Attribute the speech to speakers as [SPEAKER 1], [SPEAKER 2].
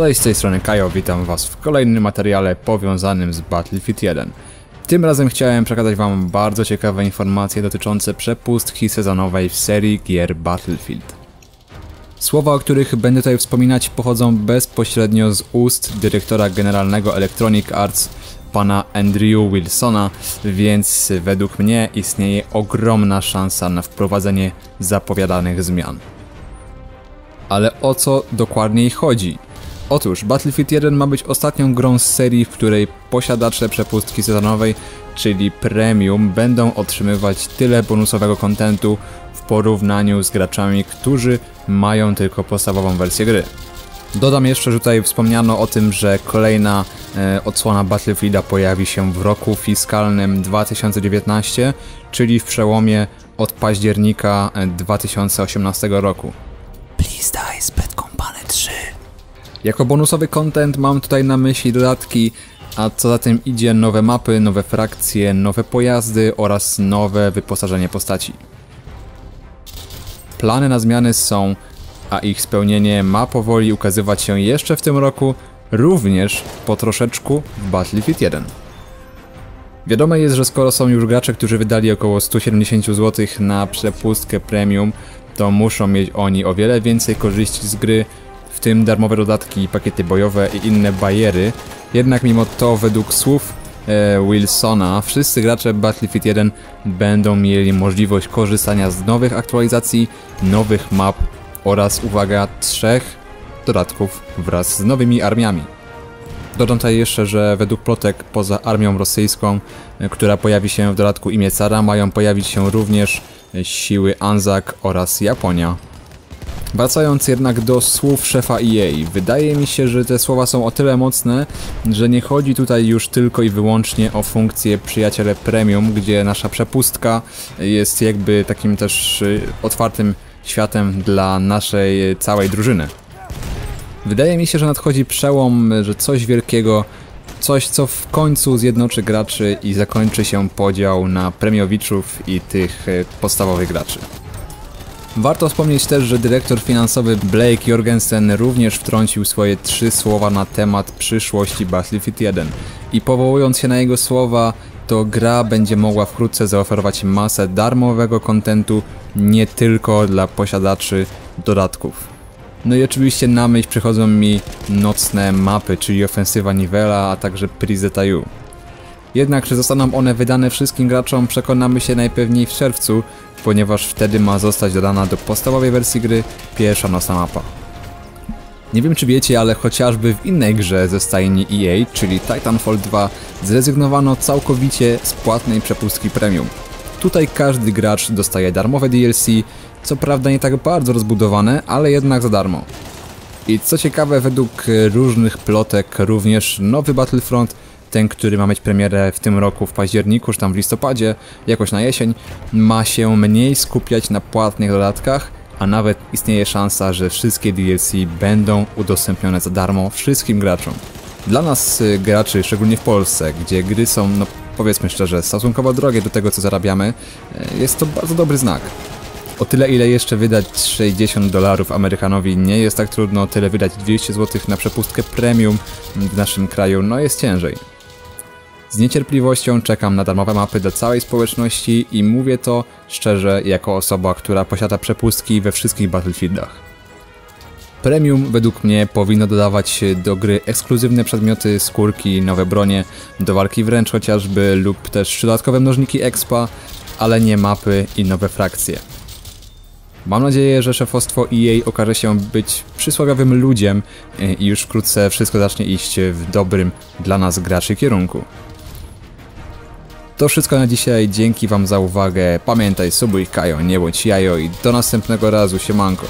[SPEAKER 1] Cześć, z tej strony Kajo, witam was w kolejnym materiale powiązanym z Battlefield 1. Tym razem chciałem przekazać wam bardzo ciekawe informacje dotyczące przepustki sezonowej w serii gier Battlefield. Słowa, o których będę tutaj wspominać pochodzą bezpośrednio z ust dyrektora generalnego Electronic Arts pana Andrew Wilsona, więc według mnie istnieje ogromna szansa na wprowadzenie zapowiadanych zmian. Ale o co dokładniej chodzi? Otóż Battlefield 1 ma być ostatnią grą z serii, w której posiadacze przepustki sezonowej, czyli premium, będą otrzymywać tyle bonusowego kontentu w porównaniu z graczami, którzy mają tylko podstawową wersję gry. Dodam jeszcze, że tutaj wspomniano o tym, że kolejna e, odsłona Battlefielda pojawi się w roku fiskalnym 2019, czyli w przełomie od października 2018 roku. Jako bonusowy content mam tutaj na myśli dodatki, a co za tym idzie nowe mapy, nowe frakcje, nowe pojazdy oraz nowe wyposażenie postaci. Plany na zmiany są, a ich spełnienie ma powoli ukazywać się jeszcze w tym roku, również po troszeczku w Battlefield 1. Wiadome jest, że skoro są już gracze, którzy wydali około 170 zł na przepustkę premium, to muszą mieć oni o wiele więcej korzyści z gry, w tym darmowe dodatki, pakiety bojowe i inne bariery. Jednak mimo to według słów e, Wilsona wszyscy gracze Battlefield 1 będą mieli możliwość korzystania z nowych aktualizacji, nowych map oraz, uwaga, trzech dodatków wraz z nowymi armiami. Dodam tutaj jeszcze, że według plotek poza armią rosyjską, e, która pojawi się w dodatku imię cara, mają pojawić się również siły Anzak oraz Japonia. Wracając jednak do słów szefa EA, wydaje mi się, że te słowa są o tyle mocne, że nie chodzi tutaj już tylko i wyłącznie o funkcję przyjaciele premium, gdzie nasza przepustka jest jakby takim też y, otwartym światem dla naszej całej drużyny. Wydaje mi się, że nadchodzi przełom, że coś wielkiego, coś co w końcu zjednoczy graczy i zakończy się podział na premiowiczów i tych y, podstawowych graczy. Warto wspomnieć też, że dyrektor finansowy Blake Jorgensen również wtrącił swoje trzy słowa na temat przyszłości Battlefield 1 i powołując się na jego słowa, to gra będzie mogła wkrótce zaoferować masę darmowego kontentu nie tylko dla posiadaczy dodatków. No i oczywiście na myśl przychodzą mi nocne mapy, czyli ofensywa Nivela, a także Prise Taillou. Jednak czy zostaną one wydane wszystkim graczom przekonamy się najpewniej w czerwcu, ponieważ wtedy ma zostać dodana do podstawowej wersji gry pierwsza nocna mapa. Nie wiem czy wiecie, ale chociażby w innej grze ze stajni EA, czyli Titanfall 2, zrezygnowano całkowicie z płatnej przepustki premium. Tutaj każdy gracz dostaje darmowe DLC, co prawda nie tak bardzo rozbudowane, ale jednak za darmo. I co ciekawe, według różnych plotek również nowy Battlefront ten, który ma mieć premierę w tym roku w październiku, czy tam w listopadzie, jakoś na jesień, ma się mniej skupiać na płatnych dodatkach, a nawet istnieje szansa, że wszystkie DLC będą udostępnione za darmo wszystkim graczom. Dla nas y, graczy, szczególnie w Polsce, gdzie gry są, no powiedzmy szczerze, stosunkowo drogie do tego co zarabiamy, y, jest to bardzo dobry znak. O tyle ile jeszcze wydać 60 dolarów Amerykanowi nie jest tak trudno, tyle wydać 200 zł na przepustkę premium w naszym kraju, no jest ciężej. Z niecierpliwością czekam na darmowe mapy do całej społeczności i mówię to szczerze jako osoba, która posiada przepustki we wszystkich Battlefieldach. Premium według mnie powinno dodawać do gry ekskluzywne przedmioty, skórki, nowe bronie, do walki wręcz chociażby lub też dodatkowe mnożniki expa, ale nie mapy i nowe frakcje. Mam nadzieję, że szefostwo EA okaże się być przysłowiowym ludziem i już wkrótce wszystko zacznie iść w dobrym dla nas graczy kierunku. To wszystko na dzisiaj, dzięki wam za uwagę, pamiętaj subuj Kajo, nie bądź jajo i do następnego razu, siemanko.